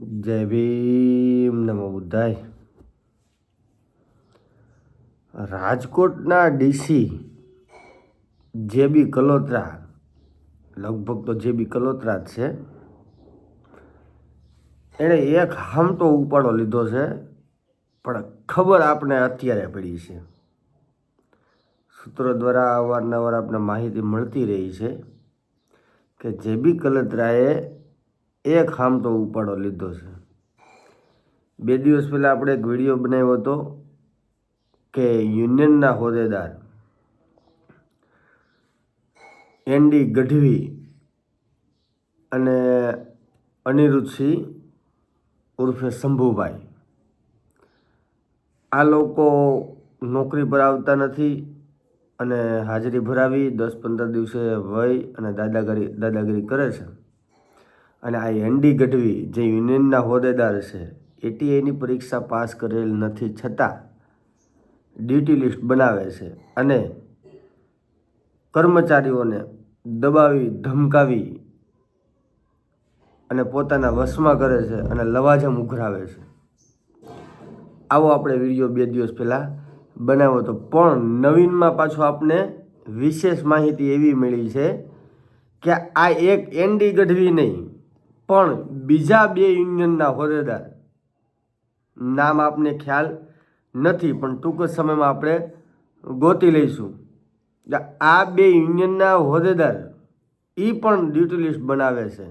જય ભીમ નમો બુદ્ધાય. રાજકોટના ડીસી જે બી કલોત્રા, લગભગ તો જે બી કલોત્રા જ છે, એણે એક હામટો ઉપાડો લીધો છે, પણ ખબર આપણે અત્યારે પડી છે. સૂત્રો દ્વારા અવારનવાર આપણે માહિતી મળતી રહી છે કે જે બી કલત્રાએ એક હામટો ઉપાડો લીધો છે. બે દિવસ પહેલાં આપણે એક વીડિયો બનાવ્યો હતો કે યુનિયનના હોદ્દેદાર એનડી ગઢવી અને અનિરુદ્ધસિંહ ઉર્ફે શંભુભાઈ. આ લોકો નોકરી પર આવતા નથી અને હાજરી ભરાવી દસ પંદર દિવસે વય અને દાદાગીરી દાદાગીરી કરે છે. અને આ એનડી ગઢવી જે યુનિયનના હોદ્દેદાર છે એટીઆઈની પરીક્ષા પાસ કરેલ નથી છતાં ડ્યુટી લિસ્ટ બનાવે છે અને કર્મચારીઓને દબાવી, ધમકાવી અને પોતાના વશમાં કરે છે અને લવાજમ ઉઘરાવે છે. આવો આપણે વીડિયો બે દિવસ પહેલાં બનાવ્યો હતો. પણ નવીનમાં પાછું આપને વિશેષ માહિતી એવી મળી છે કે આ એક એનડી ગઢવી નહીં પણ બીજા બે યુનિયનના હોદ્દેદાર, નામ આપને ખ્યાલ નથી, પણ ટૂંક સમયમાં આપણે ગોતી લઈશું. આ બે યુનિયનના હોદ્દેદાર એ પણ ડ્યુટી લિસ્ટ બનાવે છે.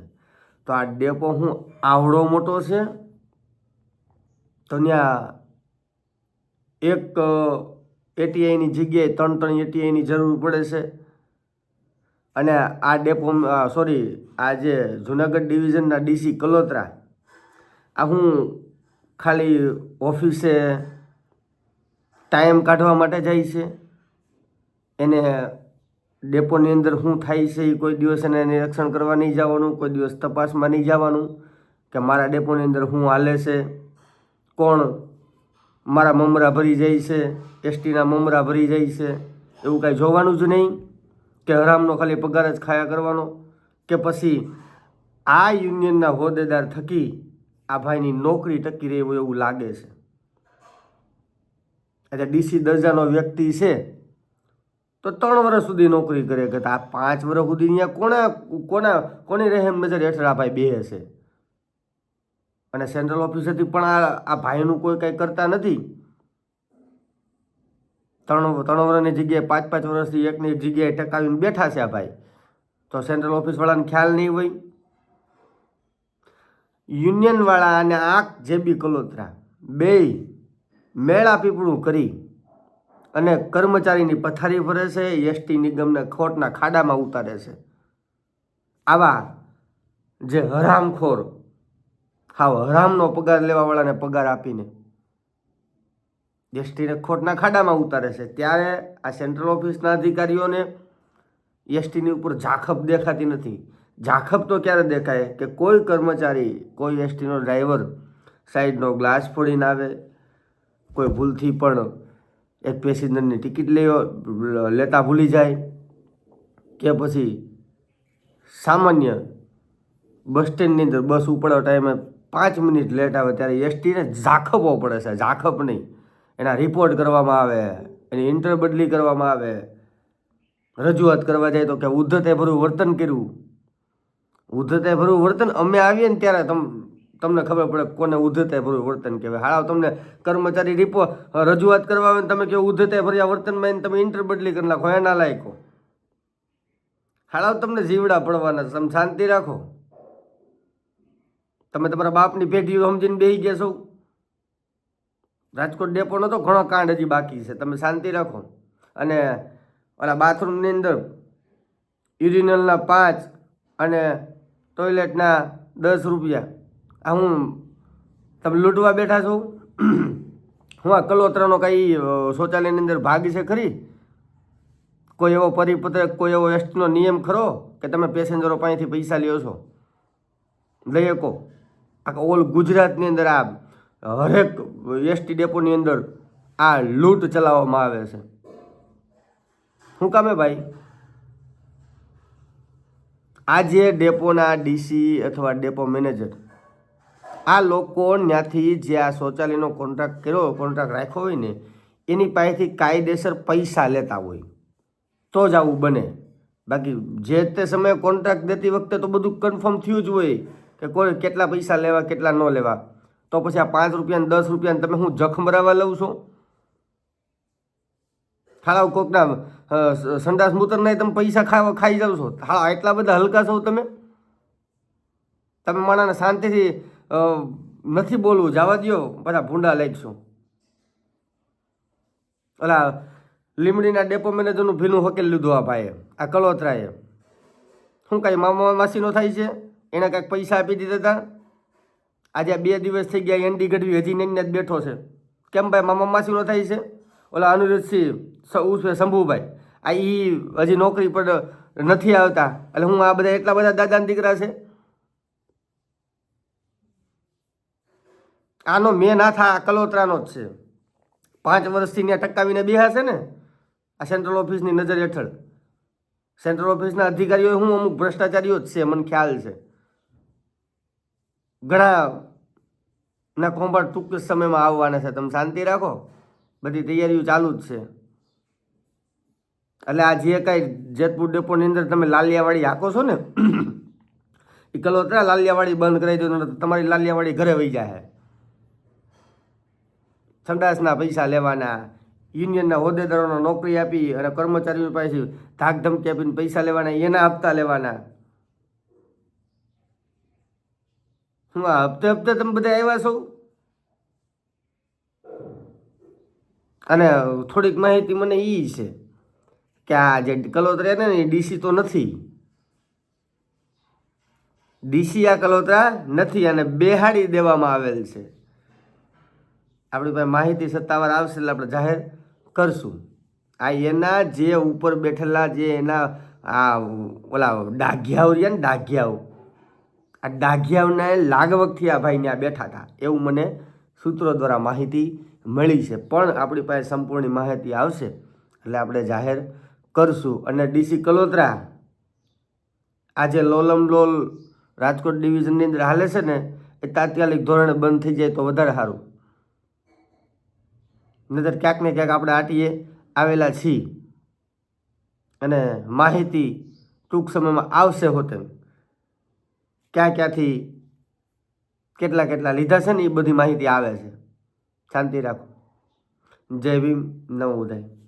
તો આ ડેપો હું આવડો મોટો છે? તો ત્યાં એક એટીઆઈની જગ્યાએ ત્રણ ત્રણ એટીઆઈની જરૂર પડે છે. અને આ ડેપો સોરી, આ જે જુનાગઢ ડિવિઝનના ડીસી કલોત્રા, આ હું ખાલી ઓફિસે ટાઈમ કાઢવા માટે જાય છે. એને ડેપોની અંદર શું થાય છે એ કોઈ દિવસ એને નિરીક્ષણ કરવા નહીં જવાનું, કોઈ દિવસ તપાસમાં નહીં જવાનું કે મારા ડેપોની અંદર શું હાલે છે, કોણ મારા મમરા ભરી જાય છે, એસટીના મમરા ભરી જાય છે, એવું કાંઈ જોવાનું જ નહીં. કે હરામનો ખાલી પગાર જ ખાયા કરવાનો? કે પછી આ યુનિયનના હોદ્દેદાર થકી આ ભાઈની નોકરી ટકી રહી હોય એવું લાગે છે? એટલે ડીસી દરજાનો વ્યક્તિ છે, તો ત્રણ વર્ષ સુધી નોકરી કરે કે આ પાંચ વર્ષ સુધી અહીંયા કોના કોના, કોની રહેમ નજર હેઠળ આ ભાઈ બે છે? અને સેન્ટ્રલ ઓફિસેથી પણ આ આ ભાઈનું કોઈ કંઈ કરતા નથી? ત્રણ ત્રણ વર્ષની જગ્યાએ પાંચ પાંચ વર્ષથી એકની એક જગ્યાએ ટકાવીને બેઠા છે આ ભાઈ. તો સેન્ટ્રલ ઓફિસવાળાને ખ્યાલ નહીં હોય? યુનિયનવાળા અને આંખ જે બી કલોત્રા. બેય મેળા પીપળું કરી અને કર્મચારીની પથારી ભરે છે એસટી નિગમને ખોટના ખાડામાં ઉતારે છે. આવા જે હરામખોર, હાવ હરામનો પગાર લેવાવાળાને પગાર આપીને એસટીને ખોટના ખાડામાં ઉતારે છે. ત્યારે આ સેન્ટ્રલ ઓફિસના અધિકારીઓને એસટીની ઉપર ઝાખપ દેખાતી નથી. ઝાખપ તો ક્યારે દેખાય? કે કોઈ કર્મચારી, કોઈ એસટીનો ડ્રાઈવર સાઈડનો ગ્લાસ ફોડીને આવે, કોઈ ભૂલથી પણ એક પેસેન્જરની ટિકિટ લેવો લેતા ભૂલી જાય, કે પછી સામાન્ય બસ સ્ટેન્ડની અંદર બસ ઉપડવા ટાઈમે પાંચ મિનિટ લેટ આવે ત્યારે એસટીને ઝાખપવો પડે છે. ઝાખપ નહીં. એના રિપોર્ટ કરવામાં આવે, એની ઇન્ટર બદલી કરવામાં આવે, રજૂઆત કરવા જાય તો કે ઉદ્ધતે ભરું વર્તન કર્યું. ઉદ્ધતે ભરું વર્તન, અમે આવીએ ને ત્યારે તમ, તમને ખબર પડે કોને ઉદ્ધતે ભરું વર્તન કહેવાય. હાળા તમને કર્મચારી રિપોર્ટ રજૂઆત કરવા આવે તમે કહો ઉદ્ધતે ભર્યા વર્તનમાં એને તમે ઇન્ટર બદલી કરી નાખો, એના લાયકો. હાળાવ તમને જીવડા પડવાના. તમે શાંતિ રાખો. તમે તમારા બાપની પેઢીઓ સમજીને બેસી ગયા છો. રાજકોટ ડેપોનો તો ઘણો કાંડ હજી બાકી છે. તમે શાંતિ રાખો. અને ઓલા બાથરૂમની અંદર યુરિનલના પાંચ અને ટોયલેટના દસ રૂપિયા. આ હું તમે લૂંટવા બેઠા છો? હું આ કલોત્રાનો કાંઈ શૌચાલયની અંદર ભાગ છે ખરી? કોઈ એવો પરિપત્ર કોઈ એવો એસટીનો નિયમ ખરો કે તમે પેસેન્જરો પાસેથી પૈસા લ્યો છો? લઈ શકો. આખા ઓલ ગુજરાતની અંદર આ હરેક એસટી ડેપોની અંદર આ લૂંટ ચલાવવામાં આવે છે. શું કામે ભાઈ? આ જે ડેપોના ડીસી અથવા ડેપો મેનેજર, આ લોકો ત્યાંથી જે આ શૌચાલયનો કોન્ટ્રાક્ટ કર્યો, કોન્ટ્રાક્ટ રાખ્યો હોય ને, એની પાસેથી કાયદેસર પૈસા લેતા હોય. તો જ આવું બને. બાકી જે તે સમયે કોન્ટ્રાક્ટ દેતી વખતે તો બધું કન્ફર્મ થયું જ હોય કે કોઈ કેટલા પૈસા લેવા, કેટલા ન લેવા. તો પછી આ પાંચ રૂપિયા દસ રૂપિયા તમે હું જખમ મરાવવા લઉં છો? હાલાવ કોકના સંડાસ મૂતરના તમે પૈસા ખાવા ખાઈ જાવ છો. હાલા એટલા બધા હલકા છો તમે. તમે માણાને શાંતિથી નથી બોલવું. જવા દ્યો. બધા ભૂંડા લાગશો. ઓલા લીમડીના ડેપો મેનેજરનું ભીનું હકેલ લીધું આ ભાઈએ. આ કલોતરાએ. શું કાંઈ મામા માસીનો થાય છે? એને કાંઈક પૈસા આપી દીધા હતા? આજે બે દિવસ થઈ ગયા એનડી ગઢવી હજી નઈને જ બેઠો છે. કેમ ભાઈ મામા માસીનો થાય છે? ઓલા અનિરુદ્ધસિંહ ઉર્ફે શંભુભાઈ. આ એ હજી નોકરી પર નથી આવતા. એટલે હું આ બધા એટલા બધા દાદાના દીકરા છે. આનો મેન હાથ આ કલોત્રાનો જ છે. પાંચ વર્ષથી ત્યાં ટકાવીને બેહા છે ને, આ સેન્ટ્રલ ઓફિસની નજર હેઠળ. સેન્ટ્રલ ઓફિસના અધિકારીઓ હું અમુક ભ્રષ્ટાચારીઓ જ છે, મને ખ્યાલ છે. ઘણા ના કોમ્બાટ ટૂંક સમયમાં આવવાના છે. તમે શાંતિ રાખો. બધી તૈયારીઓ ચાલુ જ છે. એટલે આ જે કાંઈ જેતપુર ડેપોની અંદર તમે લાલિયાવાડી હાકો છો ને, એ કલોતરા લાલિયાવાડી બંધ કરાવી દો તમારી લાલિયાવાડી ઘરે વહી જાય સંડાસના પૈસા લેવાના, યુનિયનના હોદ્દેદારોને નોકરી આપી અને કર્મચારીઓ પાસે ધાક ધમકી આપીને પૈસા લેવાના, એના હપ્તા લેવાના. શું આ હપ્તે હપ્તે તમે બધા આવ્યા છો? અને થોડીક માહિતી મને એ છે કે આ જે કલોતરા ને, એ ડીસી તો નથી. ડીસી આ કલોતરા નથી અને બેહાડી દેવામાં આવેલ છે. આપણી પાસે માહિતી સત્તાવાર આવશે એટલે આપણે જાહેર કરશું. આ એના જે ઉપર બેઠેલા જે એના આ ઓલા ડાઘિયાઓ રહ્યા ને ડાઘિયાઓ આ ડાઘિયાઓના લાગવગથી આ ભાઈ ત્યાં બેઠા હતા. એવું મને સૂત્રો દ્વારા માહિતી મળી છે. પણ આપણી પાસે સંપૂર્ણ માહિતી આવશે. એટલે આપણે જાહેર કરશું. અને ડીસી કલોત્રા, આજે લોલમ લોલ રાજકોટ ડિવિઝનની અંદર હાલે છે ને, એ તાત્કાલિક ધોરણે બંધ થઈ જાય તો વધારે સારું. નહીતર ક્યાંક ને ક્યાંક આપણે આટીએ આવેલા છીએ. અને માહિતી ટૂંક સમયમાં આવશે હોતે. ક્યાં ક્યાંથી કેટલા કેટલા લીધા છે ને એ બધી માહિતી આવે છે. શાંતિ રાખો. જય ભીમ. નમો ઉદય.